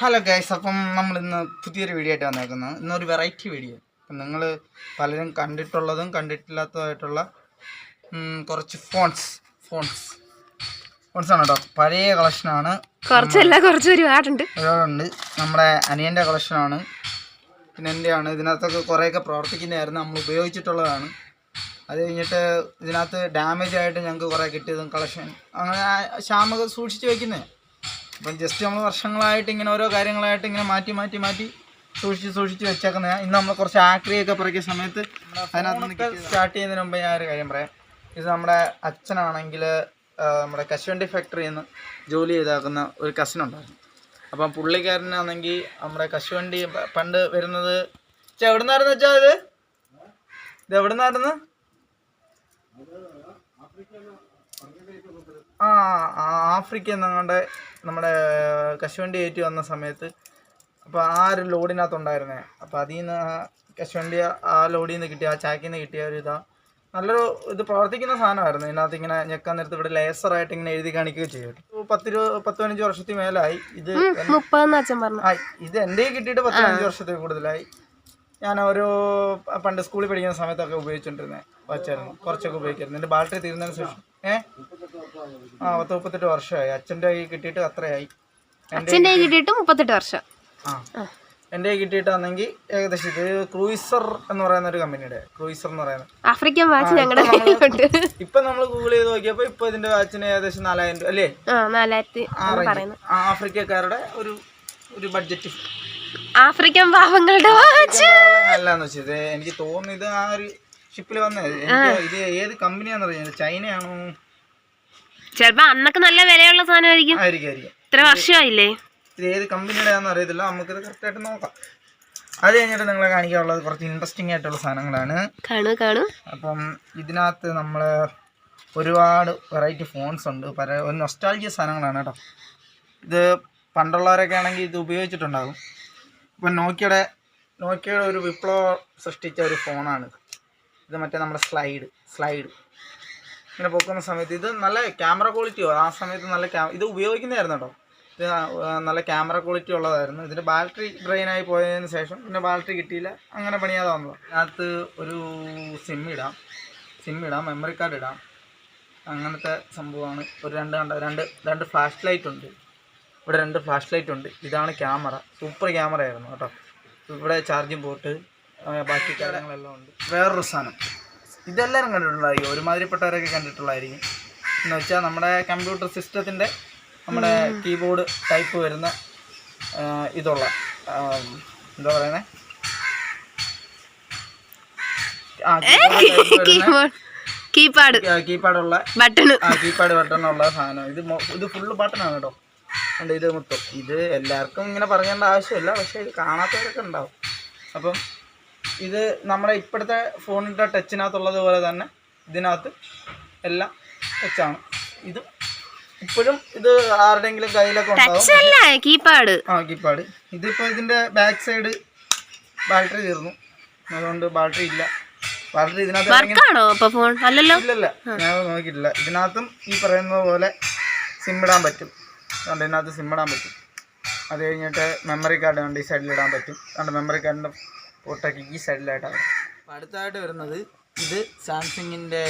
Hello guys അപ്പം നമ്മൾ ഇന്ന് പുതിയൊരു വീഡിയോ ആയിട്ട് വന്നേക്കുന്നത് ഇന്നൊരു വെറൈറ്റി വീഡിയോ അപ്പം നിങ്ങൾ പലരും കണ്ടിട്ടുള്ളതും കണ്ടിട്ടില്ലാത്തതായിട്ടുള്ള കുറച്ച് ഫോൺസ് ഫോൺസ് ഫോൺസ് ആണ് കേട്ടോ. പഴയ കളക്ഷനാണ് കുറച്ചല്ല കുറച്ച് ഒരുപാടുണ്ട്. ഒരുപാടുണ്ട്. നമ്മുടെ അനിയന്റെ കളക്ഷനാണ് പിന്നെ എന്റെയാണ് ഇതിനകത്തൊക്കെ കുറേയൊക്കെ പ്രവർത്തിക്കുന്നതായിരുന്നു. നമ്മൾ ഉപയോഗിച്ചിട്ടുള്ളതാണ്. അത് കഴിഞ്ഞിട്ട് ഇതിനകത്ത് ഡാമേജ് ആയിട്ട് ഞങ്ങൾക്ക് കുറേ കിട്ടിയതും കളക്ഷൻ അങ്ങനെ ശ്യാമൊക്കെ സൂക്ഷിച്ച് വയ്ക്കുന്നത് അപ്പം ജസ്റ്റ് നമ്മൾ വർഷങ്ങളായിട്ട് ഇങ്ങനെ ഓരോ കാര്യങ്ങളായിട്ട് ഇങ്ങനെ മാറ്റി മാറ്റി മാറ്റി സൂക്ഷിച്ച് സൂക്ഷിച്ച് വെച്ചേക്കുന്ന ഇന്ന് നമ്മൾ കുറച്ച് ആക്രിയൊക്കെ പറയുന്ന സമയത്ത് അതിനകത്ത് സ്റ്റാർട്ട് ചെയ്യുന്നതിന് മുമ്പ് ഞാൻ ഒരു കാര്യം പറയാം. ഇത് നമ്മുടെ അച്ഛനാണെങ്കിൽ നമ്മുടെ കശുവണ്ടി ഫാക്ടറിയിൽ നിന്ന് ജോലി ചെയ്താക്കുന്ന ഒരു കസിൻ ഉണ്ടായിരുന്നു. അപ്പം പുള്ളിക്കാരനാണെങ്കിൽ നമ്മുടെ കശുവണ്ടി പണ്ട് വരുന്നത് എവിടെ എവിടുന്നായിരുന്നു വെച്ചാൽ ഇത്? ഇത് എവിടുന്നായിരുന്നു? ആ ആ, ആഫ്രിക്ക എന്നങ്ങാണ്ട് നമ്മുടെ കശുവണ്ടി കയറ്റി വന്ന സമയത്ത് അപ്പോൾ ആ ഒരു ലോഡിനകത്തുണ്ടായിരുന്നേ. അപ്പോൾ അതിൽ നിന്ന് കശുവണ്ടി ആ ലോഡിൽ നിന്ന് കിട്ടിയ ആ ചാക്കിൽ നിന്ന് കിട്ടിയ ഒരു ഇതാ നല്ലൊരു ഇത് പ്രവർത്തിക്കുന്ന സാധനമായിരുന്നു. ഇതിനകത്ത് ഇങ്ങനെ ഞെക്കാൻ നേരത്ത് ഇവിടെ ലേസറായിട്ട് ഇങ്ങനെ എഴുതി കാണിക്കുകയും ചെയ്യും പത്ത് പത്ത് പതിനഞ്ച് വർഷത്തിൽ മേലായി. ഇത് മുപ്പതെന്ന് അച്ഛൻ പറഞ്ഞു. ഇത് എന്റെ കിട്ടിയിട്ട് പത്ത് പതിനഞ്ച് വർഷത്തിൽ കൂടുതലായി. ഞാൻ ഒരു പണ്ട് സ്കൂളിൽ പഠിക്കുന്ന സമയത്തൊക്കെ ഉപയോഗിച്ചുകൊണ്ടിരുന്നത് വച്ചായിരുന്നു. കുറച്ചൊക്കെ ഉപയോഗിക്കായിരുന്നു. എന്റെ ബാറ്ററി തീരുന്നതിന് ശേഷം. ഏ? ആ പത്ത് മുപ്പത്തെട്ട് വർഷമായി. അച്ഛന്റെ കൈ കിട്ടിയിട്ട് അത്രയായി. അച്ഛന്റെ കൈ കിട്ടിയിട്ട് മുപ്പത്തെട്ട് വർഷം. ആ. എന്റെ കിട്ടിയിട്ടാണെങ്കിൽ ഏകദേശം ഇത് ക്രൂയിസർ എന്ന് പറയുന്ന ഒരു കമ്പനിയുടെ ക്രൂയിസർ എന്ന് പറയുന്നത്. ആഫ്രിക്കൻ വാച്ച് ഞങ്ങളുടെ ഇപ്പൊ നമ്മൾ ഗൂഗിൾ ചെയ്ത് നോക്കിയപ്പോ ഇപ്പൊ ഇതിന്റെ വാച്ചിന് ഏകദേശം നാലായിരം രൂപ അല്ലേ? ആഫ്രിക്കക്കാരുടെ ഒരു ഒരു ബഡ്ജറ്റ് ആഫ്രിക്കൻ പാവങ്ങളുടെ വാച്ച്. അല്ലാന്ന് വെച്ചത് എനിക്ക് തോന്നുന്നു ഇത് ആ ഒരു ഷിപ്പിൽ വന്നത്. എനിക്ക് ഇത് ഏത് കമ്പനിയാന്ന് അറിയാം ചൈനയാണോ? ചിലപ്പോ അന്നൊക്കെ നല്ല വിലയുള്ള സാധനമായിരിക്കും. ആയിരിക്കും ആയിരിക്കും. ഇത്ര വർഷമായില്ലേ? ഇത് ഏത് കമ്പനിയുടെ നമുക്ക് അറിയത്തില്ല. നമുക്കിത് കറക്റ്റായിട്ട് നോക്കാം. അത് കഴിഞ്ഞിട്ട് നിങ്ങളെ കാണിക്കാനുള്ളത് കുറച്ച് ഇൻട്രസ്റ്റിംഗ് ആയിട്ടുള്ള സാധനങ്ങളാണ്. കാണൂ കാണൂ. അപ്പം ഇതിനകത്ത് നമ്മൾ ഒരുപാട് വെറൈറ്റി ഫോൺസ് ഉണ്ട്. പല ഒരു നൊസ്റ്റാൾജിയ സാധനങ്ങളാണ് കേട്ടോ. ഇത് പണ്ടുള്ളവരൊക്കെ ആണെങ്കിൽ ഇത് ഉപയോഗിച്ചിട്ടുണ്ടാകും. ഇപ്പം നോക്കിയുടെ നോക്കിയുടെ ഒരു വിപ്ലവം സൃഷ്ടിച്ച ഒരു ഫോണാണ് ഇത്. മറ്റേ നമ്മുടെ സ്ലൈഡ് സ്ലൈഡ്. ഇങ്ങനെ പൊക്കുന്ന സമയത്ത് ഇത് നല്ല ക്യാമറ ക്വാളിറ്റിയോ ആ സമയത്ത് നല്ല ഇത് ഉപയോഗിക്കുന്നതായിരുന്നു കേട്ടോ. ഇത് നല്ല ക്യാമറ ക്വാളിറ്റി ഉള്ളതായിരുന്നു. ഇതിന്റെ ബാറ്ററി ഡ്രെയിനായി പോയതിന് ശേഷം പിന്നെ ബാറ്ററി കിട്ടിയില്ല. അങ്ങനെ പണിയാതെ വന്നത്. അതിനകത്ത് ഒരു സിം ഇടാം. സിം ഇടാം മെമ്മറി കാർഡ് ഇടാം. അങ്ങനത്തെ സംഭവമാണ്. ഒരു രണ്ട് കണ്ട രണ്ട് രണ്ട് ഫ്ലാഷ് ലൈറ്റ് ഉണ്ട്. ഇവിടെ രണ്ട് ഫ്ലാഷ് ലൈറ്റ് ഉണ്ട്. ഇതാണ് ക്യാമറ. സൂപ്പർ ക്യാമറ ആയിരുന്നു കേട്ടോ. ഇവിടെ ചാർജിങ് പോർട്ട് ബാക്കി കാര്യങ്ങളെല്ലാം ഉണ്ട്. വേറൊരു സാധനം. ഇതെല്ലാവരും കണ്ടിട്ടുള്ളതായിരിക്കും ഒരുമാതിരിപ്പെട്ടവരൊക്കെ കണ്ടിട്ടുള്ളതായിരിക്കും. എന്ന് വെച്ചാൽ നമ്മുടെ കമ്പ്യൂട്ടർ സിസ്റ്റത്തിന്റെ നമ്മുടെ കീബോർഡ് ടൈപ്പ് വരുന്ന ഇതുള്ള എന്താ കീബോർഡ് കീപാഡ്. കീപാഡുള്ള ബട്ടൺ കീപാഡ് കീപാഡ് ഉള്ള സാധനം. ഇത് ഇത് ഫുള്ള് ബട്ടണാണ് കേട്ടോ. ഉണ്ട് ഇത് മൊത്തം. ഇത് എല്ലാവർക്കും ഇങ്ങനെ പറയേണ്ട ആവശ്യമില്ല പക്ഷേ ഇത് കാണാത്തവരൊക്കെ ഉണ്ടാവും. അപ്പം ഇത് നമ്മുടെ ഇപ്പോഴത്തെ ഫോണിന്റെ ടച്ചിനകത്തുള്ളത് പോലെ തന്നെ ഇതിനകത്ത് എല്ലാം ടച്ചാണ്. ഇത് ഇപ്പോഴും ഇത് ആരുടെയെങ്കിലും കയ്യിലൊക്കെ ഉണ്ടാവും. കീപാഡ് ആ കീപാഡ് ഇതിപ്പോൾ ഇതിന്റെ ബാക്ക് സൈഡ് ബാറ്ററി തീർന്നു. അതുകൊണ്ട് ബാറ്ററി ഇല്ല. ബാറ്ററി ഇതിനകത്ത് ഇല്ലല്ല ഞാൻ നോക്കിയിട്ടില്ല. ഇതിനകത്തും ഈ പറയുന്നത് പോലെ സിം ഇടാൻ പറ്റും. അതുകൊണ്ട് ഇതിനകത്ത് സിം ഇടാൻ പറ്റും. അത് കഴിഞ്ഞിട്ട് മെമ്മറി കാർഡ് കണ്ട് ഈ സൈഡിൽ ഇടാൻ പറ്റും. അതുകൊണ്ട് മെമ്മറി കാർഡിന്റെ ഫോട്ടോക്ക് ഈ സൈഡിലായിട്ടാണ് അടുത്തായിട്ട് വരുന്നത് ഇത് സാംസങ്ങിന്റെ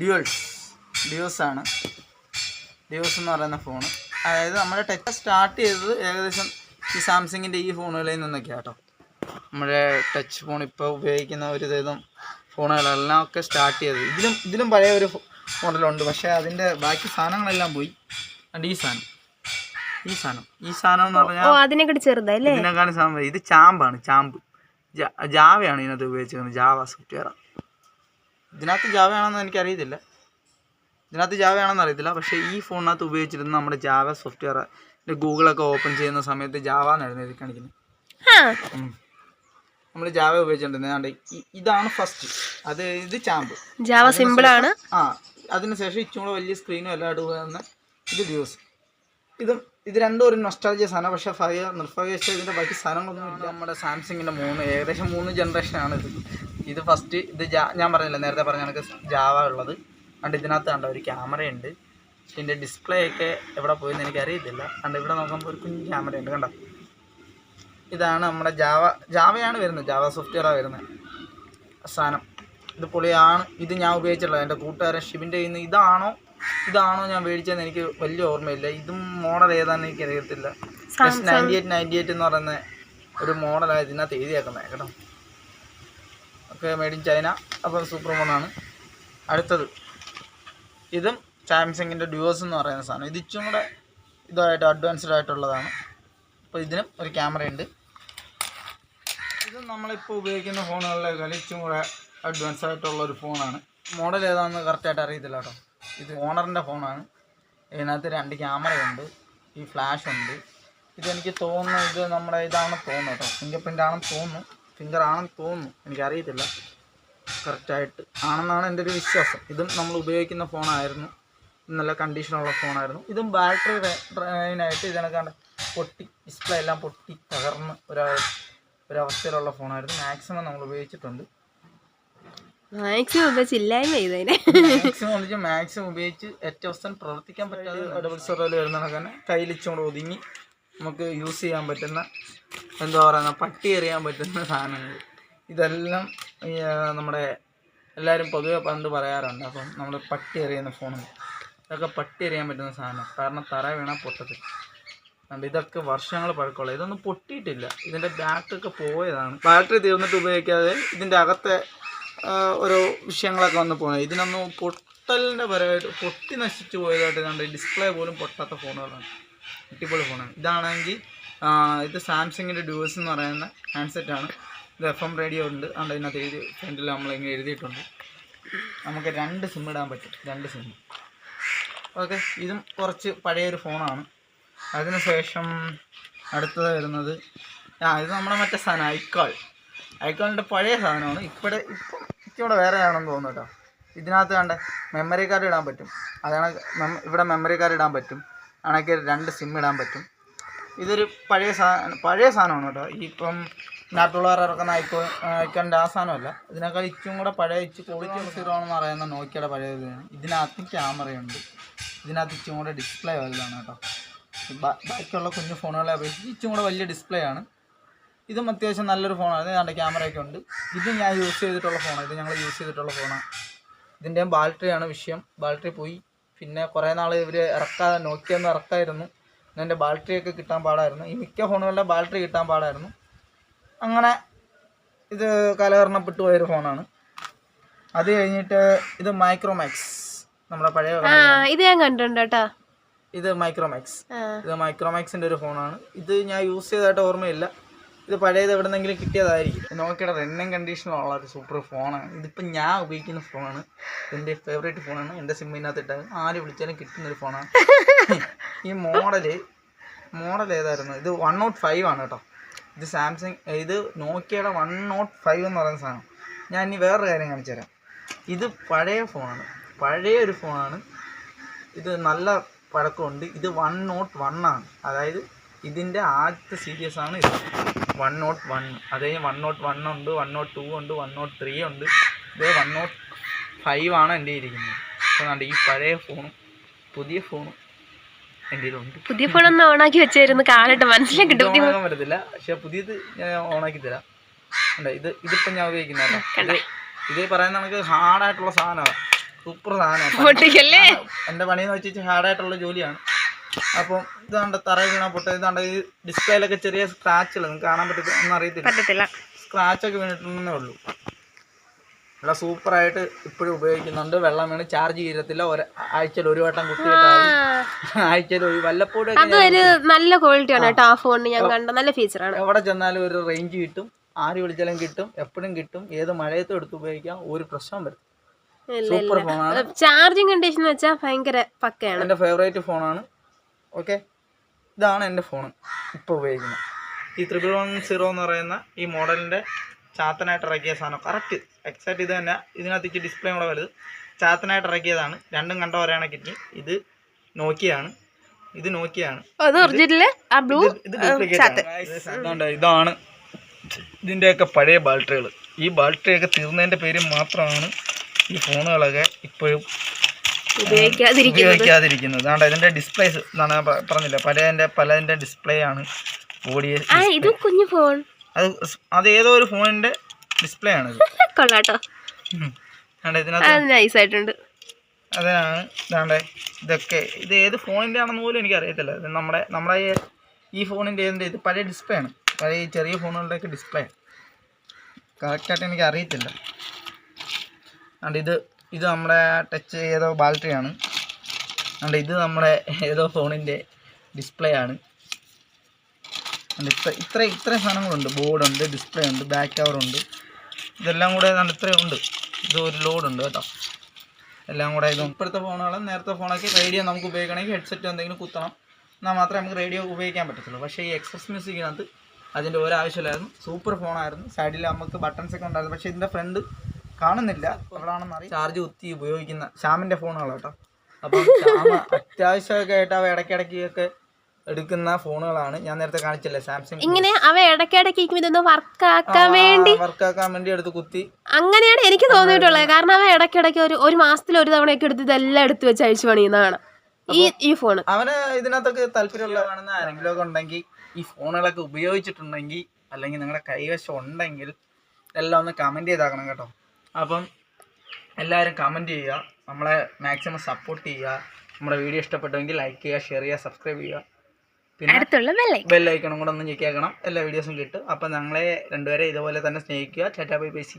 ഡ്യുവൽസ് ഡ്യൂസ് ആണ്. ഡ്യൂസ് എന്ന് പറയുന്ന ഫോൺ അതായത് നമ്മുടെ ടെക് സ്റ്റാർട്ട് ചെയ്തത് ഏകദേശം ഈ സാംസങ്ങിന്റെ ഈ ഫോണുകളിൽ നിന്നൊക്കെയാണ് കേട്ടോ. നമ്മുടെ ടച്ച് ഫോൺ ഇപ്പോൾ ഉപയോഗിക്കുന്ന ഒരു ഇതും ഫോണുകളെല്ലാം ഒക്കെ സ്റ്റാർട്ട് ചെയ്തത്. ഇതിലും ഇതിലും പഴയ ഒരു മോഡലുണ്ട് പക്ഷേ അതിന്റെ ബാക്കി സാധനങ്ങളെല്ലാം പോയി. അതുകൊണ്ട് ഈ സാധനം. ഈ സാധനം. ഈ സാധനം എന്ന് പറഞ്ഞാൽ അതിനെക്കാട്ടി ചെറുതല്ലേ ഇതിനെക്കാളും സാധനം ഇത് ചാമ്പാണ് ചാമ്പ്. ജാവയാണ് ഇതിനകത്ത് ഉപയോഗിച്ചിരിക്കുന്നത്. ജാവ സോഫ്റ്റ്വെയർ ഇതിനകത്ത് ജാവയാണെന്ന് എനിക്ക് അറിയത്തില്ല ഇതിനകത്ത് ജാവയാണെന്ന് അറിയത്തില്ല. പക്ഷേ ഈ ഫോണിനകത്ത് ഉപയോഗിച്ചിരുന്ന നമ്മുടെ ജാവ സോഫ്റ്റ്വെയർ ഗൂഗിളൊക്കെ ഓപ്പൺ ചെയ്യുന്ന സമയത്ത് ജാവ എന്നായിരുന്നു എഴുതി കാണിക്കുന്നത് നമ്മൾ ജാവ ഉപയോഗിച്ചിട്ടുണ്ട് ഇതാണ് ഫസ്റ്റ് അത് ഇത് ചാമ്പ്. ജാവ സിമ്പിൾ ആണ്. ആ അതിനുശേഷം ഇച്ചും കൂടെ വലിയ സ്ക്രീനും എല്ലാം ഇടുന്ന ഇത് ഡ്യൂസ് ഇതും ഇത് രണ്ടും ഒരു നൊസ്റ്റാൾജിയ സാധനം. പക്ഷെ ഫയർ നിർഭാഗ്യവശ ഇതിന്റെ ബാക്കി സാധനങ്ങളൊന്നും ഇല്ല. നമ്മുടെ സാംസങ്ങിന്റെ മൂന്ന് ഏകദേശം മൂന്ന് ജനറേഷനാണ് ഇത്. ഇത് ഫസ്റ്റ് ഇത് ഞാൻ പറഞ്ഞില്ല നേരത്തെ പറഞ്ഞ കണക്ക് ജാവ ഉള്ളത്. കണ്ട് ഇതിനകത്ത് കണ്ട ഒരു ക്യാമറയുണ്ട് ഇതിന്റെ ഡിസ്പ്ലേ ഒക്കെ എവിടെ പോയെന്ന് എനിക്ക് അറിയത്തില്ല കണ്ട് ഇവിടെ നോക്കുമ്പോൾ ഒരു കുഞ്ഞ് ക്യാമറയുണ്ട് കണ്ടോ? ഇതാണ് നമ്മുടെ ജാവ ജാവയാണ് വരുന്നത്. ജാവ സോഫ്റ്റ്വെയറാണ് വരുന്നത്. സാധനം. ഇത് പൊളിയാണ്. ഇത് ഞാൻ ഉപയോഗിച്ചിട്ടുള്ളത്. എന്റെ കൂട്ടുകാരൻ ഷിബിന്റെ കയ്യിൽ നിന്ന് ഇതാണോ ഇതാണോ ഞാൻ മേടിച്ചതെന്ന് എനിക്ക് വലിയ ഓർമ്മയില്ല. ഇതും മോഡൽ ഏതാണെന്ന് എനിക്ക് അറിയത്തില്ല നയന്റി എയ്റ്റ് നയന്റി എയ്റ്റ് എന്ന് പറയുന്ന ഒരു മോഡലാണ് ഇതിനകത്ത് എഴുതിയേക്കുന്നത് കേട്ടോ. ഒക്കെ മെയ്ഡ് ഇൻ ചൈന അപ്പോൾ സൂപ്പർ ഫോണാണ് അടുത്തത്. ഇതും സാംസങ്ങിന്റെ ഡ്യൂസ് എന്ന് പറയുന്ന സാധനം. ഇത് ഇച്ചും കൂടെ ഇതായിട്ട് അഡ്വാൻസ്ഡ് ആയിട്ടുള്ളതാണ്. അപ്പോൾ ഇതിനും ഒരു ക്യാമറ ഉണ്ട്. ഇത് നമ്മളിപ്പോൾ ഉപയോഗിക്കുന്ന ഫോണുകളിലേക്കാൾ ഇച്ചും കൂടെ അഡ്വാൻസ്ഡ് ആയിട്ടുള്ള ഒരു ഫോണാണ് മോഡൽ ഏതാണെന്ന് കറക്റ്റായിട്ട് അറിയത്തില്ല കേട്ടോ. ഇത് ഓണറിന്റെ ഫോണാണ്. ഇതിനകത്ത് രണ്ട് ക്യാമറയുണ്ട്. ഈ ഫ്ലാഷ് ഉണ്ട് ഇതെനിക്ക് തോന്നുന്നു ഇത് നമ്മുടെ ഇതാണെന്ന് തോന്നുന്നു കേട്ടോ. ഫിംഗർ പ്രിന്റ് ആണെന്ന് തോന്നുന്നു. ഫിംഗർ ആണെന്ന് തോന്നുന്നു. എനിക്കറിയത്തില്ല. കറക്റ്റായിട്ട് ആണെന്നാണ് എന്റെ ഒരു വിശ്വാസം. ഇതും നമ്മൾ ഉപയോഗിക്കുന്ന ഫോണായിരുന്നു. നല്ല കണ്ടീഷനുള്ള ഫോണായിരുന്നു. ഇതും ബാറ്ററി ഡ്രൈനായിട്ട് ഇതിനൊക്കെ പൊട്ടി ഡിസ്പ്ലേ എല്ലാം പൊട്ടി തകർന്ന് ഒരു ഒരവസ്ഥയിലുള്ള ഫോണായിരുന്നു. മാക്സിമം നമ്മൾ ഉപയോഗിച്ചിട്ടുണ്ട്. മാക്സിമം ഉപയോഗിച്ചില്ലായ്മ ചെയ്തതിനെ മാക്സിമം ഒന്നിച്ച് മാക്സിമം ഉപയോഗിച്ച് ഏറ്റവും അവസാനം പ്രവർത്തിക്കാൻ പറ്റാതെ ഡബിൾ സീറോയിൽ വരുന്ന കണക്ക് കയ്യിലിച്ചുകൊണ്ട് ഒതുങ്ങി നമുക്ക് യൂസ് ചെയ്യാൻ പറ്റുന്ന എന്താ പറയുക പട്ടി എറിയാൻ പറ്റുന്ന സാധനങ്ങൾ. ഇതെല്ലാം നമ്മുടെ എല്ലാവരും പൊതുവെ പണ്ട് പറയാറുണ്ട്. അപ്പം നമ്മൾ പട്ടി എറിയുന്ന ഫോണുകൾ ഇതൊക്കെ പട്ടി എറിയാൻ പറ്റുന്ന സാധനം. കാരണം തറ വീണാൽ പൊട്ടത്തില്ല. അതുകൊണ്ട് ഇതൊക്കെ വർഷങ്ങൾ പഴക്കമുള്ള ഇതൊന്നും പൊട്ടിയിട്ടില്ല. ഇതിന്റെ ബാറ്ററി പോയതാണ്. ബാറ്ററി തീർന്നിട്ട് ഉപയോഗിക്കാതെ ഇതിന്റെ അകത്തെ ഓരോ വിഷയങ്ങളൊക്കെ വന്ന് പോകുന്നത് ഇതിനൊന്നും പൊട്ടലിന്റെ പരമായിട്ട് പൊട്ടി നശിച്ചു പോയതായിട്ട് കണ്ട് ഡിസ്പ്ലേ പോലും പൊട്ടാത്ത ഫോണുകളാണ് അടിപൊളി ഫോണാണ് ഇതാണെങ്കിൽ ഇത് സാംസങ്ങിന്റെ ഡ്യൂസ് എന്ന് പറയുന്ന ഹാൻഡ്സെറ്റാണ് ഇത് എഫ് എം റേഡിയോ ഉണ്ട്. അതുകൊണ്ട് ഇതിനകത്ത് എഴുതി ഫ്രണ്ടിൽ നമ്മളിങ്ങനെ എഴുതിയിട്ടുണ്ട്. നമുക്ക് രണ്ട് സിം ഇടാൻ പറ്റും. രണ്ട് സിം ഓക്കെ. ഇതും കുറച്ച് പഴയൊരു ഫോണാണ് അതിനുശേഷം അടുത്തത് വരുന്നത് ആ ഇത് നമ്മുടെ മറ്റേ സാധനം ഐക്കാളിന്റെ പഴയ സാധനമാണ്. ഇപ്പോഴെ ഇപ്പോൾ ഇവിടെ വേറെ ആണെന്ന് തോന്നുന്നു കേട്ടോ. ഇതിനകത്ത് കണ്ട മെമ്മറി കാർഡ് ഇടാൻ പറ്റും. അതാണ് ഇവിടെ മെമ്മറി കാർഡ് ഇടാൻ പറ്റും. ആണെങ്കിൽ രണ്ട് സിം ഇടാൻ പറ്റും. ഇതൊരു പഴയ സാധനം പഴയ സാധനമാണ് കേട്ടോ. ഇപ്പം നാട്ടുള്ളവർ ഇറക്കുന്ന ഐക്കോ ഐക്കോണിന്റെ ആ സാധനമല്ല. ഇതിനേക്കാൾ ഇച്ചും കൂടെ പഴയ ഇച്ച് ക്വാളിറ്റി സീറോ ആണെന്ന് പറയുന്ന നോക്കിയുടെ പഴയ ഇതാണ് ഇതിനകത്ത് ക്യാമറയുണ്ട് ഇതിനകത്ത് ഇച്ചും കൂടെ ഡിസ്പ്ലേ വലുതാണ് കേട്ടോ. ബാക്കിയുള്ള കുഞ്ഞു ഫോണുകളെ അപേക്ഷിച്ച് ഇച്ചും കൂടെ വലിയ ഡിസ്പ്ലേ ആണ്. ഇതും അത്യാവശ്യം നല്ലൊരു ഫോണാണ്. ഇതിന്റെ ക്യാമറയൊക്കെ ഉണ്ട്. ഇത് ഞാൻ യൂസ് ചെയ്തിട്ടുള്ള ഫോണാണ് ഇത് ഞങ്ങൾ യൂസ് ചെയ്തിട്ടുള്ള ഫോണാണ് ഇതിന്റെയും ബാറ്ററിയാണ് വിഷയം. ബാറ്ററി പോയി. പിന്നെ കുറേ നാൾ ഇവർ ഇറക്കാതെ നോക്കിയൊന്നും ഇറക്കായിരുന്നു. ഇതിന്റെ ബാറ്ററിയൊക്കെ കിട്ടാൻ പാടായിരുന്നു. ഈ മിക്ക ഫോണുകളുടെ ബാറ്ററി കിട്ടാൻ പാടായിരുന്നു. അങ്ങനെ ഇത് കലകരണപ്പെട്ടു പോയൊരു ഫോണാണ്. അത് കഴിഞ്ഞിട്ട് ഇത് മൈക്രോമാക്സ് നമ്മുടെ പഴയ ഇത് ഞാൻ കണ്ടിട്ടുണ്ട് കേട്ടോ. ഇത് മൈക്രോമാക്സ് ഇത് മൈക്രോമാക്സിന്റെ ഒരു ഫോണാണ്. ഇത് ഞാൻ യൂസ് ചെയ്തതായിട്ട് ഓർമ്മയില്ല. ഇത് പഴയത് എവിടെന്നെങ്കിലും കിട്ടിയതായിരിക്കും. നോക്കിയുടെ റണ്ണിങ് കണ്ടീഷനുള്ള ഒരു സൂപ്പർ ഫോണാണ് ഇതിപ്പോൾ ഞാൻ ഉപയോഗിക്കുന്ന ഫോണാണ് എന്റെ ഫേവറേറ്റ് ഫോണാണ് എന്റെ സിമ്മിനകത്ത് ഇട്ടാൽ ആര് വിളിച്ചാലും കിട്ടുന്ന ഒരു ഫോണാണ് ഈ മോഡൽ മോഡൽ ഏതായിരുന്നു? ഇത് വൺ നോട്ട് ഫൈവ് ആണ് കേട്ടോ. ഇത് സാംസങ് ഇത് നോക്കിയയുടെ വൺ നോട്ട് ഫൈവ് എന്ന് പറയുന്ന സാധനം. ഞാൻ ഇനി വേറൊരു കാര്യം കാണിച്ചു തരാം. ഇത് പഴയ ഫോണാണ് പഴയ ഒരു ഫോണാണ് ഇത് നല്ല പഴക്കമുണ്ട്. ഇത് വൺ നോട്ട് വൺ ആണ്. അതായത് ഇതിന്റെ ആദ്യത്തെ സീരിയസ് ആണ് ഇത്. വൺ നോട്ട് വൺ അത് കഴിഞ്ഞ് വൺ നോട്ട് വൺ ഉണ്ട് വൺ നോട്ട് ടു ഉണ്ട് വൺ നോട്ട് ത്രീ ഉണ്ട്. ഇത് വൺ നോട്ട് ഫൈവ് ആണ് എന്റെ ഇരിക്കുന്നത്. അപ്പോൾ കണ്ട് ഈ പഴയ ഫോണും പുതിയ ഫോണും പുതിയ ഫോൺ ഒന്ന് ഓണാക്കി വെച്ചായിരുന്നു കാലിട്ട് മനസ്സിലാക്കി ഓണാക്കാൻ പറ്റത്തില്ല. പക്ഷെ പുതിയത് ഞാൻ ഓണാക്കി തരാം. ഇത് ഇതിപ്പോ ഞാൻ ഉപയോഗിക്കുന്ന ഇത് പറയുന്ന നമുക്ക് ഹാർഡായിട്ടുള്ള സാധനമാണ് സൂപ്പർ സാധനമാണ് എന്റെ പണിയെന്ന് വെച്ചാൽ ഹാർഡായിട്ടുള്ള ജോലിയാണ്. അപ്പം ഇതാണ്ട് തറയിൽ വീണാൽ പൊട്ട. ഇതാണ്ട് ഈ ഡിസ്പ്ലേയിലൊക്കെ ചെറിയ സ്ക്രാച്ചുകൾ നിങ്ങൾക്ക് കാണാൻ പറ്റില്ല ഒന്നും അറിയത്തില്ല. സ്ക്രാച്ചൊക്കെ വീണിട്ടുണ്ടെന്നേ ഉള്ളൂ. നല്ല സൂപ്പറായിട്ട് ഇപ്പോഴും ഉപയോഗിക്കുന്നുണ്ട്. വെള്ളം വീണ് ചാർജ് ചെയ്യത്തില്ല ഒരു ആഴ്ചയിൽ ഒരു വട്ടം കുത്തി ആഴ്ചയിൽ ഒരു വല്ലപ്പോഴും അതൊരു നല്ല കേട്ടോ. ആ ഫോണിന് ഞാൻ കണ്ട നല്ല ഫീച്ചറാണ് എവിടെ ചെന്നാലും ഒരു റേഞ്ച് കിട്ടും. ആര് വിളിച്ചാലും കിട്ടും. എപ്പോഴും കിട്ടും. ഏത് മഴയത്തും എടുത്ത് ഉപയോഗിക്കാം. ഒരു പ്രശ്നം വരും. സൂപ്പർ ഫോണാണ് ചാർജിങ് കണ്ടീഷൻ വെച്ചാൽ ഭയങ്കര പക്കയാണ്. എന്റെ ഫേവറേറ്റ് ഫോണാണ് ഓക്കെ? ഇതാണ് എന്റെ ഫോൺ ഇപ്പോൾ ഉപയോഗിക്കുന്നത് ഈ ത്രിപിൾ വൺ സീറോ എന്ന് പറയുന്ന ഈ മോഡലിന്റെ ചാത്തനായിട്ട് ഇറക്കിയ സാധനം. കറക്റ്റ് എക്സാക്ട് ഇത് തന്നെ. ഇതിനകത്തേക്ക് ഡിസ്പ്ലേ കൂടെ വലുത്. ചാത്തനായിട്ട് ഇറക്കിയതാണ്. രണ്ടും കണ്ട ഇത് നോക്കിയാണ്. ഇത് നോക്കിയാണ്. അത് ഒറിജിനൽ ആ ബ്ലൂ ഇത് ആണ്. ഇതാണ്. ഇതിന്റെയൊക്കെ പഴയ ബാറ്ററികൾ ഈ ബാറ്ററിയൊക്കെ തീർന്നതിന്റെ പേര് മാത്രമാണ് ഈ ഫോണുകളൊക്കെ ഇപ്പോഴും ഉപയോഗിക്കാതിരിക്കുന്നത്. അതാണ്ട് ഇതിന്റെ ഡിസ്പ്ലേസ് എന്താണ് പറഞ്ഞില്ല? പലതിന്റെ പലതിന്റെ ഡിസ്പ്ലേ ആണ് ബോഡി ഇത് കുഞ്ഞു ഫോൺ അത് അത് ഏതോ ഒരു ഫോണിന്റെ ഡിസ്പ്ലേ ആണ് കൊള്ളാട്ടോ. നൈസായിട്ടുണ്ട് അതിനാണ് ഇതാണ്ട് ഇതൊക്കെ. ഇത് ഏത് ഫോണിന്റെ ആണെന്ന് പോലും എനിക്ക് അറിയത്തില്ല ഇത് നമ്മുടെ നമ്മുടെ ഈ- ഫോണിന്റെ ഏതിന്റെ ഇത് പഴയ ഡിസ്പ്ലേ ആണ്. പഴയ ചെറിയ ഫോണുകളുടെയൊക്കെ ഡിസ്പ്ലേ കറക്റ്റായിട്ട് എനിക്ക് അറിയത്തില്ല അതുകൊണ്ട് ഇത് ഇത് നമ്മുടെ ടച്ച് ഏതോ ബാറ്ററിയാണ് അതുകൊണ്ട് ഇത് നമ്മുടെ ഏതോ ഫോണിന്റെ ഡിസ്പ്ലേ ആണ്. ഇത്ര ഇത്ര ഇത്ര സാധനങ്ങളുണ്ട്. ബോർഡുണ്ട് ഡിസ്പ്ലേ ഉണ്ട് ബാക്ക് കവറുണ്ട് ഇതെല്ലാം കൂടെ ഇത്രയും ഉണ്ട്. ഇത് ഒരു ലോഡുണ്ട് കേട്ടോ. എല്ലാം കൂടെ ഇത്. ഇപ്പോഴത്തെ ഫോണുകളും നേരത്തെ ഫോണൊക്കെ റേഡിയോ നമുക്ക് ഉപയോഗിക്കണമെങ്കിൽ ഹെഡ്സെറ്റ് എന്തെങ്കിലും കുത്തണം. എന്നാൽ മാത്രമേ നമുക്ക് റേഡിയോ ഉപയോഗിക്കാൻ പറ്റത്തുള്ളൂ. പക്ഷേ ഈ എക്സസ് മ്യൂസിക്കിനകത്ത് അതിന്റെ ഒരാവശ്യമില്ലായിരുന്നു. സൂപ്പർ ഫോണായിരുന്നു സൈഡിൽ നമുക്ക് ബട്ടൺസ് ഒക്കെ ഉണ്ടായിരുന്നു. പക്ഷേ ഇതിന്റെ ഫ്രണ്ട് കാണുന്നില്ല. അറിയാം ചാർജ് കുത്തി ഉപയോഗിക്കുന്ന ശ്യാമിന്റെ ഫോണുകൾ കേട്ടോ അപ്പം ശ്യാമ അത്യാവശ്യമൊക്കെ ആയിട്ട് അവ ഇടയ്ക്കിടയ്ക്കൊക്കെ എടുക്കുന്ന ഫോണുകളാണ്. ഞാൻ നേരത്തെ കാണിച്ചില്ല സാംസങ് ഇങ്ങനെ അവ ഇടയ്ക്കിടയ്ക്ക് ഇതൊന്ന് വർക്കാക്കാൻ വേണ്ടി വർക്കാക്കാൻ വേണ്ടി എടുത്ത് കുത്തി. അങ്ങനെയാണ് എനിക്ക് തോന്നിയിട്ടുള്ളത്. കാരണം അവ ഇടയ്ക്കിടയ്ക്ക് ഒരു ഒരു മാസത്തിൽ ഒരു തവണയൊക്കെ എടുത്ത് ഇതെല്ലാം എടുത്ത് വെച്ച് അഴിച്ചു പണിയുന്നതാണ്. ഈ ഈ ഫോൺ അവന് ഇതിനകത്തൊക്കെ താല്പര്യമുള്ളതാണെന്ന് ആരെങ്കിലും ഒക്കെ ഉണ്ടെങ്കിൽ ഈ ഫോണുകളൊക്കെ ഉപയോഗിച്ചിട്ടുണ്ടെങ്കിൽ അല്ലെങ്കിൽ നിങ്ങളുടെ കൈവശം ഉണ്ടെങ്കിൽ എല്ലാം ഒന്ന് കമന്റ് ചെയ്താക്കണം കേട്ടോ. അപ്പം എല്ലാവരും കമന്റ് ചെയ്യുക. നമ്മളെ മാക്സിമം സപ്പോർട്ട് ചെയ്യുക. നമ്മുടെ വീഡിയോ ഇഷ്ടപ്പെട്ടെങ്കിൽ ലൈക്ക് ചെയ്യുക ഷെയർ ചെയ്യുക സബ്സ്ക്രൈബ് ചെയ്യുക. പിന്നെ ബെല്ലൈക്കണം കൂടെ ഒന്ന് ഞെക്കിയാക്കണം എല്ലാ വീഡിയോസും കിട്ടും. അപ്പം ഞങ്ങളെ രണ്ടുപേരെ ഇതുപോലെ തന്നെ സ്നേഹിക്കുക. ചേട്ടാ ബൈ ബൈ സി